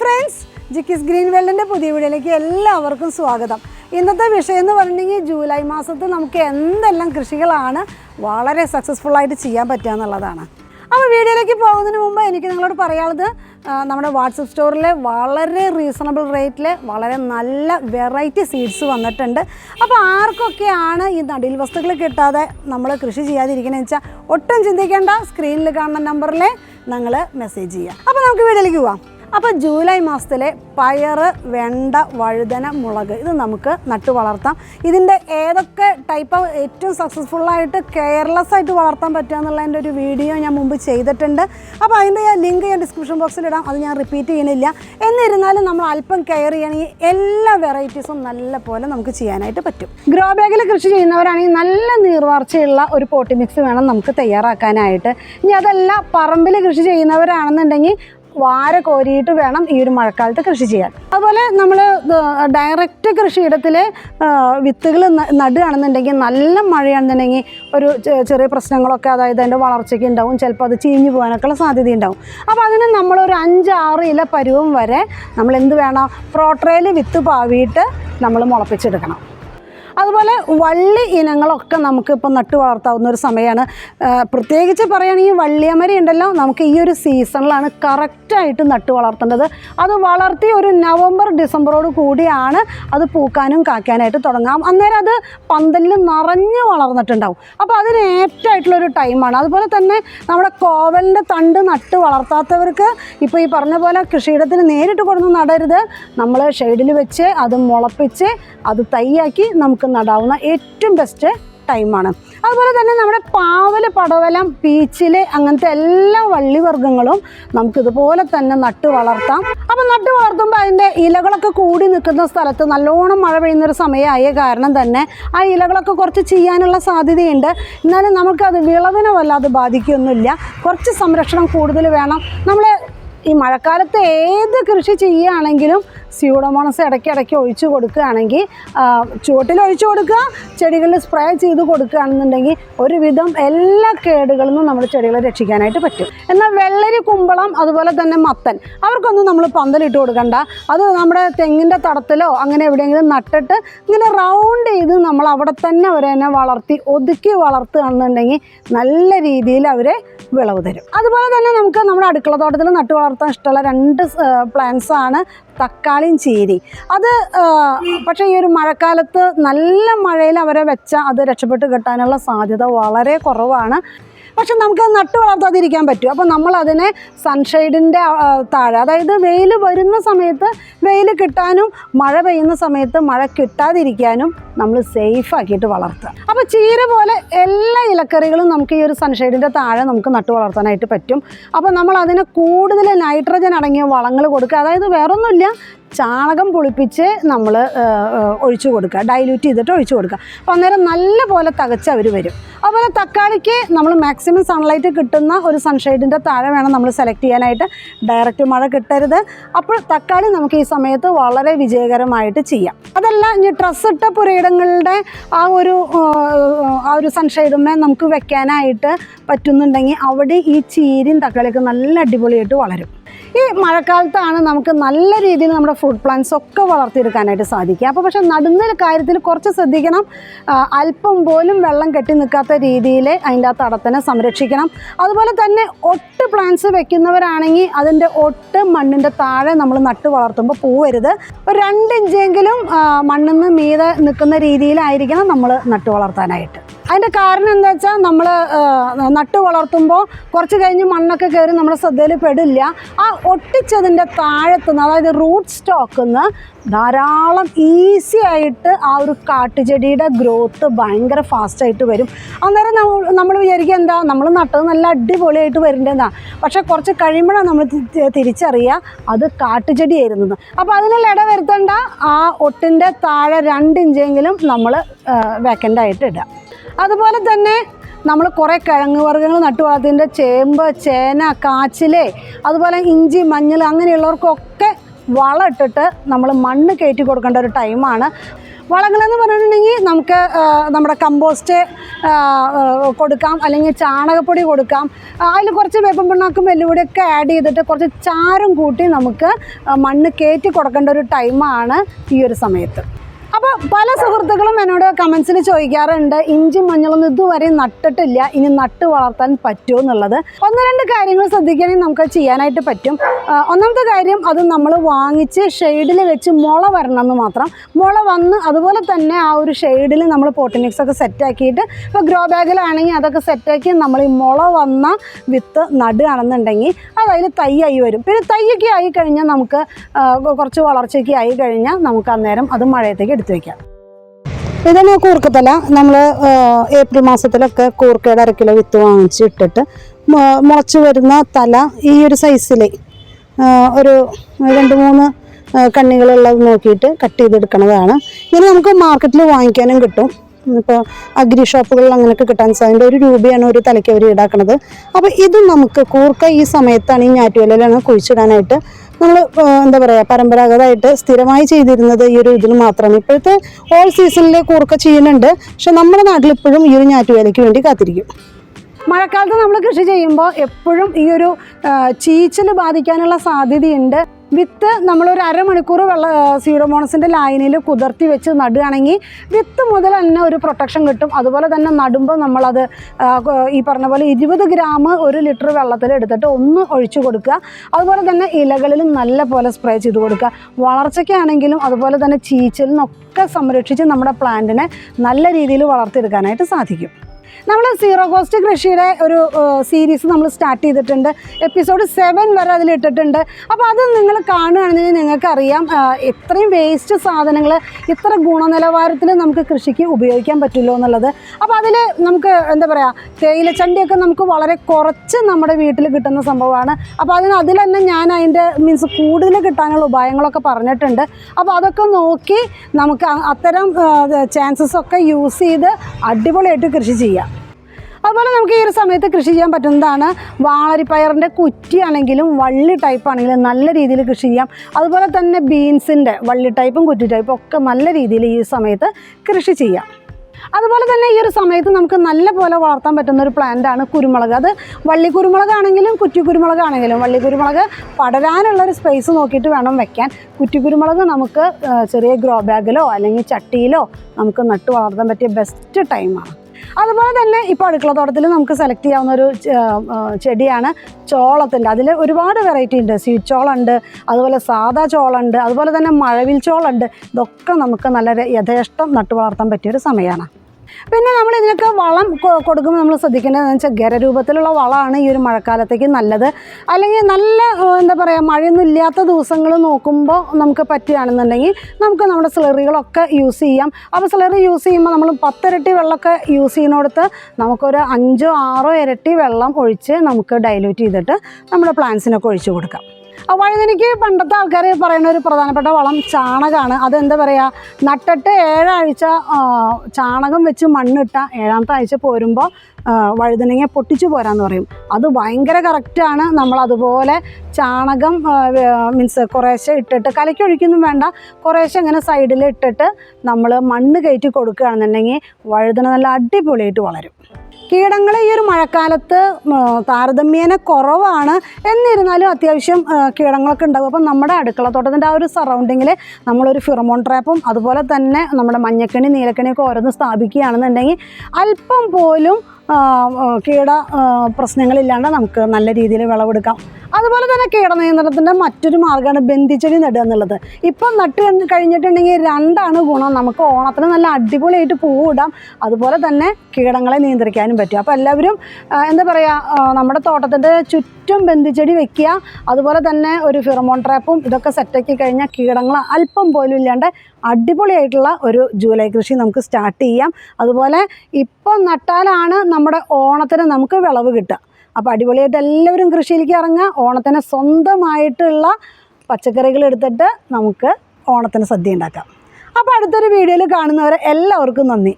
Friends ജിക്കിസ് green വേൾഡിന്റെ പുതിയ വീഡിയോയിലേക്ക് എല്ലാവർക്കും സ്വാഗതം. ഇന്നത്തെ വിഷയം എന്ന് പറഞ്ഞിട്ടുണ്ടെങ്കിൽ ജൂലൈ മാസത്തിൽ നമുക്ക് എന്തെല്ലാം കൃഷികളാണ് വളരെ സക്സസ്ഫുൾ ആയിട്ട് ചെയ്യാൻ പറ്റുക എന്നുള്ളതാണ്. അപ്പോൾ വീഡിയോയിലേക്ക് പോകുന്നതിന് മുമ്പ് എനിക്ക് നിങ്ങളോട് പറയാനുള്ളത് നമ്മുടെ വാട്സപ്പ് സ്റ്റോറിൽ വളരെ റീസണബിൾ റേറ്റിൽ വളരെ നല്ല വെറൈറ്റി സീഡ്സ് വന്നിട്ടുണ്ട്. അപ്പോൾ ആർക്കൊക്കെയാണ് ഈ നടിയിൽ വസ്തുക്കൾ കിട്ടാതെ നമ്മൾ കൃഷി ചെയ്യാതിരിക്കണമെന്ന് വെച്ചാൽ ഒട്ടും ചിന്തിക്കേണ്ട. സ്ക്രീനിൽ കാണുന്ന നമ്പറിൽ നിങ്ങൾ മെസ്സേജ് ചെയ്യുക. അപ്പോൾ നമുക്ക് വീഡിയോയിലേക്ക് പോവാം. അപ്പോൾ ജൂലൈ മാസത്തിലെ പയർ വെണ്ട വഴുതന മുളക് ഇത് നമുക്ക് നട്ടു വളർത്താം. ഇതിന്റെ ഏതൊക്കെ ടൈപ്പ് ഏറ്റവും സക്സസ്ഫുള്ളായിട്ട് കെയർലെസ് ആയിട്ട് വളർത്താൻ പറ്റുക എന്നുള്ളതിന്റെ ഒരു വീഡിയോ ഞാൻ മുമ്പ് ചെയ്തിട്ടുണ്ട്. അപ്പോൾ അതിന്റെ ലിങ്ക് ഞാൻ ഡിസ്ക്രിപ്ഷൻ ബോക്സിൽ ഇടാം. അത് ഞാൻ റിപ്പീറ്റ് ചെയ്യണില്ല. എന്നിരുന്നാലും നമ്മൾ അല്പം കെയർ ചെയ്യണമെങ്കിൽ എല്ലാ വെറൈറ്റീസും നല്ല പോലെ നമുക്ക് ചെയ്യാനായിട്ട് പറ്റും. ഗ്രോ ബാഗിൽ കൃഷി ചെയ്യുന്നവരാണെങ്കിൽ നല്ല നീർവാർച്ചയുള്ള ഒരു പോട്ടി മിക്സ് വേണം നമുക്ക് തയ്യാറാക്കാനായിട്ട്. ഇനി അതല്ല പറമ്പിൽ കൃഷി ചെയ്യുന്നവരാണെന്നുണ്ടെങ്കിൽ വാര കോരിയിട്ട് വേണം ഈ ഒരു മഴക്കാലത്ത് കൃഷി ചെയ്യാൻ. അതുപോലെ നമ്മൾ ഡയറക്റ്റ് കൃഷിയിടത്തിൽ വിത്തുകൾ നടുകയാണെന്നുണ്ടെങ്കിൽ നല്ല മഴയാണെന്നുണ്ടെങ്കിൽ ഒരു ചെറിയ പ്രശ്നങ്ങളൊക്കെ അതായത് അതിന്റെ വളർച്ചയ്ക്ക് ഉണ്ടാവും. ചിലപ്പോൾ അത് ചീഞ്ഞു പോകാനൊക്കെയുള്ള സാധ്യത ഉണ്ടാവും. അപ്പോൾ അതിന് നമ്മളൊരു അഞ്ച് ആറ് ഇല പരുവം വരെ നമ്മൾ എന്ത് വേണം പ്രോട്രയിൽ വിത്ത് പാവിയിട്ട് നമ്മൾ മുളപ്പിച്ചെടുക്കണം. അതുപോലെ വള്ളി ഇനങ്ങളൊക്കെ നമുക്ക് ഇപ്പം നട്ടു വളർത്താവുന്ന ഒരു സമയമാണ്. പ്രത്യേകിച്ച് പറയുകയാണെങ്കിൽ വള്ളിയമരി ഉണ്ടല്ലോ നമുക്ക് ഈ ഒരു സീസണിലാണ് കറക്റ്റായിട്ട് നട്ടു വളർത്തേണ്ടത്. അത് വളർത്തി ഒരു നവംബർ ഡിസംബറോട് കൂടിയാണ് അത് പൂക്കാനും കാക്കാനായിട്ട് തുടങ്ങാം. അന്നേരം അത് പന്തലിൽ നിറഞ്ഞു വളർന്നിട്ടുണ്ടാവും. അപ്പോൾ അതിന് ഏറ്റമായിട്ടുള്ളൊരു ടൈമാണ്. അതുപോലെ തന്നെ നമ്മുടെ കോവലിന്റെ തണ്ട് നട്ട് വളർത്താത്തവർക്ക് ഇപ്പോൾ ഈ പറഞ്ഞ പോലെ കൃഷിയിടത്തിന് നേരിട്ട് കൊടുന്ന് നടരുത്. നമ്മൾ ഷെയ്ഡിൽ വെച്ച് അത് മുളപ്പിച്ച് അത് തൈയാക്കി നമുക്ക് നടാവുന്ന ഏറ്റവും ബെസ്റ്റ് ടൈമാണ് അതുപോലെ തന്നെ നമ്മുടെ പാവൽ പടവലം പീച്ചിൽ അങ്ങനത്തെ എല്ലാ വള്ളിവർഗങ്ങളും നമുക്ക് ഇതുപോലെ തന്നെ നട്ട് വളർത്താം. അപ്പം നട്ട് വളർത്തുമ്പോൾ അതിന്റെ ഇലകളൊക്കെ കൂടി നിൽക്കുന്ന സ്ഥലത്ത് നല്ലോണം മഴ പെയ്യുന്നൊരു സമയമായ കാരണം തന്നെ ആ ഇലകളൊക്കെ കുറച്ച് ചെയ്യാനുള്ള സാധ്യതയുണ്ട്. എന്നാലും നമുക്കത് വിളവിനെ വല്ലാതെ ബാധിക്കുകയൊന്നുമില്ല കുറച്ച് സംരക്ഷണം കൂടുതൽ വേണം. നമ്മൾ ഈ മഴക്കാലത്ത് ഏത് കൃഷി ചെയ്യുകയാണെങ്കിലും സ്യൂഡോമോണസ് ഇടയ്ക്കിടയ്ക്ക് ഒഴിച്ചു കൊടുക്കുകയാണെങ്കിൽ ചുവട്ടിൽ ഒഴിച്ചു കൊടുക്കുക ചെടികളിൽ സ്പ്രേ ചെയ്ത് കൊടുക്കുകയാണെന്നുണ്ടെങ്കിൽ ഒരുവിധം എല്ലാ കേടുകളിൽ നിന്നും നമ്മൾ ചെടികളെ രക്ഷിക്കാനായിട്ട് പറ്റും. എന്നാൽ വെള്ളരി കുമ്പളം അതുപോലെ തന്നെ മത്തൻ അവർക്കൊന്നും നമ്മൾ പന്തലിട്ട് കൊടുക്കണ്ട. അത് നമ്മുടെ തെങ്ങിന്റെ തടത്തിലോ അങ്ങനെ എവിടെയെങ്കിലും നട്ടിട്ട് ഇങ്ങനെ റൗണ്ട് ചെയ്ത് നമ്മൾ അവിടെ തന്നെ അവരെ തന്നെ വളർത്തി ഒതുക്കി വളർത്തുകയാണെന്നുണ്ടെങ്കിൽ നല്ല രീതിയിൽ അവരെ വിളവ് തരും. അതുപോലെ തന്നെ നമുക്ക് നമ്മുടെ അടുക്കള തോട്ടത്തിൽ നട്ടു വളർത്താൻ ഇഷ്ടമുള്ള രണ്ട് പ്ലാന്റ്സ് ആണ് തക്കാളിയും ചീരി അത് പക്ഷേ ഈ ഒരു മഴക്കാലത്ത് നല്ല മഴയിൽ അവരെ വെച്ചാൽ അത് രക്ഷപ്പെട്ട് കിട്ടാനുള്ള സാധ്യത വളരെ കുറവാണ്. പക്ഷെ നമുക്ക് നട്ട് വളർത്താതിരിക്കാൻ പറ്റും. അപ്പോൾ നമ്മൾ അതിനെ സൺഷെയ്ഡിന്റെ താഴെ അതായത് വെയിൽ വരുന്ന സമയത്ത് വെയിൽ കിട്ടാനും മഴ പെയ്യുന്ന സമയത്ത് മഴ കിട്ടാതിരിക്കാനും നമ്മൾ സേഫ് ആക്കിയിട്ട് വളർത്തുക. അപ്പോൾ ചീര പോലെ എല്ലാ ഇലക്കറികളും നമുക്ക് ഈ ഒരു സൺഷെയ്ഡിന്റെ താഴെ നമുക്ക് നട്ട് വളർത്താനായിട്ട് പറ്റും. അപ്പോൾ നമ്മൾ അതിന് കൂടുതൽ നൈട്രജൻ അടങ്ങിയ വളങ്ങൾ കൊടുക്കുക. അതായത് വേറൊന്നുമില്ല ചാണകം പൊളിപ്പിച്ച് നമ്മൾ ഒഴിച്ചു കൊടുക്കുക. ഡൈല്യൂട്ട് ചെയ്തിട്ട് ഒഴിച്ചു കൊടുക്കുക. അപ്പോൾ അന്നേരം നല്ല പോലെ തകച്ച് അവർ വരും. അതുപോലെ തക്കാളിക്ക് നമ്മൾ മാക്സിമം സൺലൈറ്റ് കിട്ടുന്ന ഒരു സൺഷെയ്ഡിന്റെ താഴെ വേണം നമ്മൾ സെലക്ട് ചെയ്യാനായിട്ട്. ഡയറക്റ്റ് മഴ കിട്ടരുത്. അപ്പോൾ തക്കാളി നമുക്ക് ഈ സമയത്ത് വളരെ വിജയകരമായിട്ട് ചെയ്യാം. അതല്ല ഇനി ഡ്രസ്സ് ഇട്ട പുരയിടങ്ങളുടെ ആ ഒരു ആ, ഒരു സൺഷെയ്ഡുമേ നമുക്ക് വെക്കാനായിട്ട് പറ്റുന്നുണ്ടെങ്കിൽ അവിടെ ഈ ചീരയും തക്കാളിയൊക്കെ നല്ല അടിപൊളിയായിട്ട് വളരും. ഈ മഴക്കാലത്താണ് നമുക്ക് നല്ല രീതിയിൽ നമ്മുടെ ഫുഡ് പ്ലാന്റ്സ് ഒക്കെ വളർത്തിയെടുക്കാനായിട്ട് സാധിക്കുക. അപ്പോൾ പക്ഷേ നടുന്ന കാര്യത്തിൽ കുറച്ച് ശ്രദ്ധിക്കണം. അല്പം പോലും വെള്ളം കെട്ടി നിൽക്കാത്ത രീതിയിൽ അതിന്റെ ആ തടത്തിനെ സംരക്ഷിക്കണം. അതുപോലെ തന്നെ ഒട്ട് പ്ലാന്റ്സ് വെക്കുന്നവരാണെങ്കിൽ അതിന്റെ ഒട്ട് മണ്ണിന്റെ താഴെ നമ്മൾ നട്ട് വളർത്തുമ്പോൾ പോവരുത്. ഒരു രണ്ടിഞ്ചെങ്കിലും മണ്ണിൽ നിന്ന് മീതെ നിൽക്കുന്ന രീതിയിലായിരിക്കണം നമ്മൾ നട്ട് വളർത്താനായിട്ട്. അതിന്റെ കാരണം എന്താ വെച്ചാൽ നമ്മൾ നട്ട് വളർത്തുമ്പോൾ കുറച്ച് കഴിഞ്ഞ് മണ്ണൊക്കെ കയറി നമ്മുടെ ശ്രദ്ധയിൽ പെടില്ല. ആ ഒട്ടിച്ചതിന്റെ താഴത്തുനിന്ന് അതായത് റൂട്ട് സ്റ്റോക്കിൽ നിന്ന് ധാരാളം ഈസി ആയിട്ട് ആ ഒരു കാട്ടുചെടിയുടെ ഗ്രോത്ത് ഭയങ്കര ഫാസ്റ്റായിട്ട് വരും. അന്നേരം നമ്മൾ വിചാരിക്കുക എന്താ നമ്മൾ നട്ടത് നല്ല അടിപൊളിയായിട്ട് വരേണ്ടതാണ് പക്ഷേ കുറച്ച് കഴിയുമ്പോഴാണ് നമ്മൾ തിരിച്ചറിയുക അത് കാട്ടുചെടിയായിരുന്നു അപ്പോൾ അതിനുള്ള ഇട വരുത്തേണ്ട ആ ഒട്ടിന്റെ താഴെ രണ്ടിഞ്ചെങ്കിലും നമ്മൾ വേക്കന്റായിട്ട് ഇടുക. അതുപോലെ തന്നെ നമ്മൾ കുറേ കിഴങ്ങ് വർഗങ്ങൾ നട്ടു. വളർത്തിന്റെ ചേമ്പ് ചേന കാച്ചിൽ അതുപോലെ ഇഞ്ചി മഞ്ഞൾ അങ്ങനെയുള്ളവർക്കൊക്കെ വളം ഇട്ടിട്ട് നമ്മൾ മണ്ണ് കയറ്റി കൊടുക്കേണ്ട ഒരു ടൈമാണ് വളങ്ങളെന്ന് പറഞ്ഞിട്ടുണ്ടെങ്കിൽ നമുക്ക് നമ്മുടെ കമ്പോസ്റ്റ് കൊടുക്കാം. അല്ലെങ്കിൽ ചാണകപ്പൊടി കൊടുക്കാം. അതിൽ കുറച്ച് വേപ്പം പിണ്ണാക്കും വെല്ലുവിളിയൊക്കെ ആഡ് ചെയ്തിട്ട് കുറച്ച് ചാരം കൂട്ടി നമുക്ക് മണ്ണ് കയറ്റി കൊടുക്കേണ്ട ഒരു ടൈമാണ് ഈ ഒരു സമയത്ത്. അപ്പോൾ പല സുഹൃത്തുക്കളും എന്നോട് കമൻസിൽ ചോദിക്കാറുണ്ട് ഇഞ്ചി മഞ്ഞളൊന്നും ഇതുവരെ നട്ടിട്ടില്ല ഇനി നട്ട് വളർത്താൻ പറ്റുമോ എന്നുള്ളത്? ഒന്ന് രണ്ട് കാര്യങ്ങൾ ശ്രദ്ധിക്കുകയാണെങ്കിൽ നമുക്ക് ചെയ്യാനായിട്ട് പറ്റും. ഒന്നാമത്തെ കാര്യം അത് നമ്മൾ വാങ്ങിച്ച് ഷെയ്ഡിൽ വെച്ച് മുള വരണം എന്ന് മാത്രം. മുള വന്ന് അതുപോലെ തന്നെ ആ ഒരു ഷെയ്ഡിൽ നമ്മൾ പോട്ടിമിക്സ് ഒക്കെ സെറ്റാക്കിയിട്ട് ഇപ്പോൾ ഗ്രോ ബാഗിലാണെങ്കിൽ അതൊക്കെ സെറ്റാക്കി നമ്മൾ ഈ മുള വന്ന വിത്ത് നടുകയാണെന്നുണ്ടെങ്കിൽ അതതിൽ തൈയായി വരും. പിന്നെ തൈയൊക്കെ ആയി കഴിഞ്ഞാൽ നമുക്ക് കുറച്ച് വളർച്ചയൊക്കെ ആയി കഴിഞ്ഞാൽ നമുക്ക് അന്നേരം അത് മഴയത്തേക്ക് എടുത്തു വയ്ക്കാം ഇതാണ് കൂർക്കത്തല. നമ്മൾ ഏപ്രിൽ മാസത്തിലൊക്കെ കൂർക്കയുടെ അര കിലോ വിത്ത് വാങ്ങിച്ച് ഇട്ടിട്ട് മുളച്ച് വരുന്ന തല ഈ ഒരു സൈസിൽ ഒരു രണ്ട് മൂന്ന് കണ്ണികളുള്ളത് നോക്കിയിട്ട് കട്ട് ചെയ്തെടുക്കണതാണ്. ഇങ്ങനെ നമുക്ക് മാർക്കറ്റിൽ വാങ്ങിക്കാനും കിട്ടും. ഇപ്പോൾ അഗ്രി ഷോപ്പുകളിൽ അങ്ങനെയൊക്കെ കിട്ടാൻ സാധ്യത ഒരു രൂപയാണ് ഒരു തലയ്ക്ക് അവർ ഈടാക്കുന്നത് അപ്പോൾ ഇത് നമുക്ക് കൂർക്ക ഈ സമയത്താണ് ഈ ഞാറ്റുവേലയിലാണ് കുഴിച്ചിടാനായിട്ട് നമ്മൾ എന്താ പറയുക പരമ്പരാഗതമായിട്ട് സ്ഥിരമായി ചെയ്തിരുന്നത് ഈ ഒരു ഇതിന് മാത്രമാണ്. ഇപ്പോഴത്തെ ഓൾ സീസണിൽ കൂർക്ക ചെയ്യുന്നുണ്ട്. പക്ഷെ നമ്മുടെ നാട്ടിൽ ഇപ്പോഴും ഈ ഒരു ഞാറ്റുവേലയ്ക്ക് വേണ്ടി കാത്തിരിക്കും. മഴക്കാലത്ത് നമ്മൾ കൃഷി ചെയ്യുമ്പോൾ എപ്പോഴും ഈ ഒരു ചീച്ചൽ ബാധിക്കാനുള്ള സാധ്യതയുണ്ട്. വിത്ത് നമ്മളൊരു അരമണിക്കൂർ വെള്ള സീഡോമോണസിന്റെ ലൈനിൽ കുതിർത്തി വെച്ച് നടുകയാണെങ്കിൽ വിത്ത് മുതൽ തന്നെ ഒരു പ്രൊട്ടക്ഷൻ കിട്ടും. അതുപോലെ തന്നെ നടുമ്പോൾ നമ്മളത് ഈ പറഞ്ഞ പോലെ ഇരുപത് ഗ്രാം ഒരു ലിറ്റർ വെള്ളത്തിൽ എടുത്തിട്ട് ഒന്ന് ഒഴിച്ചു കൊടുക്കുക. അതുപോലെ തന്നെ ഇലകളിലും നല്ല പോലെ സ്പ്രേ ചെയ്ത് കൊടുക്കുക. വളർച്ചയ്ക്കാണെങ്കിലും അതുപോലെ തന്നെ ചീച്ചലിനൊക്കെ സംരക്ഷിച്ച് നമ്മുടെ പ്ലാന്റിനെ നല്ല രീതിയിൽ വളർത്തിയെടുക്കാനായിട്ട് സാധിക്കും. നമ്മൾ സീറോ കോസ്റ്റ് കൃഷിയുടെ ഒരു സീരീസ് നമ്മൾ സ്റ്റാർട്ട് ചെയ്തിട്ടുണ്ട്. എപ്പിസോഡ് സെവൻ വരെ അതിൽ ഇട്ടിട്ടുണ്ട്. അപ്പോൾ അത് നിങ്ങൾ കാണുകയാണെങ്കിൽ നിങ്ങൾക്കറിയാം ഇത്രയും വേസ്റ്റ് സാധനങ്ങൾ ഇത്ര ഗുണനിലവാരത്തിൽ നമുക്ക് കൃഷിക്ക് ഉപയോഗിക്കാൻ പറ്റുമല്ലോ എന്നുള്ളത്. അപ്പോൾ അതിൽ നമുക്ക് എന്താ പറയുക തേയിലച്ചണ്ടിയൊക്കെ നമുക്ക് വളരെ കുറച്ച് നമ്മുടെ വീട്ടിൽ കിട്ടുന്ന സംഭവമാണ്. അപ്പോൾ അതിന് അതിൽ തന്നെ ഞാൻ അതിന്റെ മീൻസ് കൂടുതൽ കിട്ടാനുള്ള ഉപായങ്ങളൊക്കെ പറഞ്ഞിട്ടുണ്ട്. അപ്പോൾ അതൊക്കെ നോക്കി നമുക്ക് അത്തരം ചാൻസസ് ഒക്കെ യൂസ് ചെയ്ത് അടിപൊളിയായിട്ട് കൃഷി ചെയ്യാം. അതുപോലെ നമുക്ക് ഈ ഒരു സമയത്ത് കൃഷി ചെയ്യാൻ പറ്റുന്നതാണ് വാളരിപ്പയറിന്റെ കുറ്റിയാണെങ്കിലും വള്ളി ടൈപ്പ് ആണെങ്കിലും നല്ല രീതിയിൽ കൃഷി ചെയ്യാം. അതുപോലെ തന്നെ ബീൻസിന്റെ വള്ളി ടൈപ്പും കുറ്റി ടൈപ്പും ഒക്കെ നല്ല രീതിയിൽ ഈ സമയത്ത് കൃഷി ചെയ്യാം. അതുപോലെ തന്നെ ഈ ഒരു സമയത്ത് നമുക്ക് നല്ല പോലെ വളർത്താൻ പറ്റുന്ന ഒരു പ്ലാന്റ് ആണ് കുരുമുളക്. അത് വള്ളി കുരുമുളകാണെങ്കിലും കുറ്റി കുരുമുളകാണെങ്കിലും വള്ളി കുരുമുളക് പടരാനുള്ള ഒരു സ്പേസ് നോക്കിയിട്ട് വേണം വെക്കാൻ. കുറ്റി കുരുമുളക് നമുക്ക് ചെറിയ ഗ്രോ ബാഗിലോ അല്ലെങ്കിൽ ചട്ടിയിലോ നമുക്ക് നട്ട് വളർത്താൻ പറ്റിയ ബെസ്റ്റ് ടൈമാണ് അതുപോലെ തന്നെ ഇപ്പോൾ അടുക്കളത്തോട്ടത്തിൽ നമുക്ക് സെലക്ട് ചെയ്യാവുന്ന ഒരു ചെടിയാണ് ചോളത്തിന്റെ. അതിൽ ഒരുപാട് വെറൈറ്റി ഉണ്ട്. സ്വീറ്റ് ചോളുണ്ട് അതുപോലെ സാദാ ചോളുണ്ട് അതുപോലെ തന്നെ മഴവിൽ ചോളുണ്ട്. ഇതൊക്കെ നമുക്ക് നല്ല യഥേഷ്ടം നട്ടു വളർത്താൻ പറ്റിയൊരു സമയമാണ് പിന്നെ നമ്മൾ ഇതിനൊക്കെ വളം കൊടുക്കുമ്പോൾ നമ്മൾ ശ്രദ്ധിക്കേണ്ടതെന്ന് വെച്ചാൽ ഖരരൂപത്തിലുള്ള വളമാണ് ഈ ഒരു മഴക്കാലത്തേക്ക് നല്ലത്. അല്ലെങ്കിൽ നല്ല എന്താ പറയുക മഴയൊന്നും ഇല്ലാത്ത ദിവസങ്ങൾ നോക്കുമ്പോൾ നമുക്ക് പറ്റുകയാണെന്നുണ്ടെങ്കിൽ നമുക്ക് നമ്മുടെ സ്ലറികളൊക്കെ യൂസ് ചെയ്യാം. അപ്പോൾ സ്ലറി യൂസ് ചെയ്യുമ്പോൾ നമ്മൾ പത്തിരട്ടി വെള്ളമൊക്കെ യൂസ് ചെയ്യുന്നിടത്ത് നമുക്കൊരു അഞ്ചോ ആറോ ഇരട്ടി വെള്ളം ഒഴിച്ച് നമുക്ക് ഡൈല്യൂട്ട് ചെയ്തിട്ട് നമ്മുടെ പ്ലാന്റ്സിനൊക്കെ ഒഴിച്ചു കൊടുക്കാം. വഴുതനയ്ക്ക് പണ്ടത്തെ ആൾക്കാർ പറയുന്ന ഒരു പ്രധാനപ്പെട്ട വളം ചാണകമാണ് അതെന്താ പറയുക നട്ടിട്ട് ഏഴാഴ്ച ചാണകം വെച്ച് മണ്ണിട്ട ഏഴാമത്തെ ആഴ്ച പോരുമ്പോൾ വഴുതനങ്ങ പൊട്ടിച്ചു പോരാന്ന് പറയും. അത് ഭയങ്കര കറക്റ്റാണ് നമ്മളതുപോലെ ചാണകം മീൻസ് കുറേശ്ശെ ഇട്ടിട്ട് കലക്കി ഒഴിക്കൊന്നും വേണ്ട. കുറേശ്ശെ ഇങ്ങനെ സൈഡിൽ ഇട്ടിട്ട് നമ്മൾ മണ്ണ് കയറ്റി കൊടുക്കുകയാണെന്നുണ്ടെങ്കിൽ വഴുതന നല്ല അടിപൊളിയായിട്ട് വളരും. കീടങ്ങൾ ഈ ഒരു മഴക്കാലത്ത് താരതമ്യേന കുറവാണ്. എന്നിരുന്നാലും അത്യാവശ്യം കീടങ്ങളൊക്കെ ഉണ്ടാകും അപ്പം നമ്മുടെ അടുക്കളത്തോട്ടത്തിന്റെ ആ ഒരു സറൗണ്ടിങ്ങിൽ നമ്മളൊരു ഫിറമോൺ ട്രാപ്പും അതുപോലെ തന്നെ നമ്മുടെ മഞ്ഞക്കണി നീലക്കണിയൊക്കെ ഓരോന്ന് സ്ഥാപിക്കുകയാണെന്നുണ്ടെങ്കിൽ അല്പം പോലും കീട പ്രശ്നങ്ങളില്ലാണ്ട് നമുക്ക് നല്ല രീതിയിൽ വിളവെടുക്കാം. അതുപോലെ തന്നെ കീടനിയന്ത്രണത്തിന്റെ മറ്റൊരു മാർഗമാണ് ബന്ധിച്ചെടി നടുക എന്നുള്ളത്. ഇപ്പം നട്ട് കഴിഞ്ഞിട്ടുണ്ടെങ്കിൽ രണ്ടാണ് ഗുണം. നമുക്ക് ഓണത്തിന് നല്ല അടിപൊളിയായിട്ട് പൂവിടാം അതുപോലെ തന്നെ കീടങ്ങളെ നിയന്ത്രിക്കാനും പറ്റും. അപ്പോൾ എല്ലാവരും എന്താ പറയുക നമ്മുടെ തോട്ടത്തിന്റെ ചുറ്റും ബന്ധിച്ചെടി വെക്കുക. അതുപോലെ തന്നെ ഒരു ഫിറമോൺ ട്രാപ്പും ഇതൊക്കെ സെറ്റാക്കി കഴിഞ്ഞാൽ കീടങ്ങൾ അല്പം പോലും ഇല്ലാണ്ട് അടിപൊളിയായിട്ടുള്ള ഒരു ജൂലൈ കൃഷി നമുക്ക് സ്റ്റാർട്ട് ചെയ്യാം. അതുപോലെ ഇപ്പം നട്ടാലാണ് നമ്മുടെ ഓണത്തിന് നമുക്ക് വിളവ് കിട്ടുക. അപ്പോൾ അടിപൊളിയായിട്ട് എല്ലാവരും കൃഷിയിലേക്ക് ഇറങ്ങുക. ഓണത്തിന് സ്വന്തമായിട്ടുള്ള പച്ചക്കറികൾ എടുത്തിട്ട് നമുക്ക് ഓണത്തിന് സദ്യ ഉണ്ടാക്കാം. അപ്പോൾ അടുത്തൊരു വീഡിയോയിൽ കാണുന്നവരെ എല്ലാവർക്കും നന്ദി.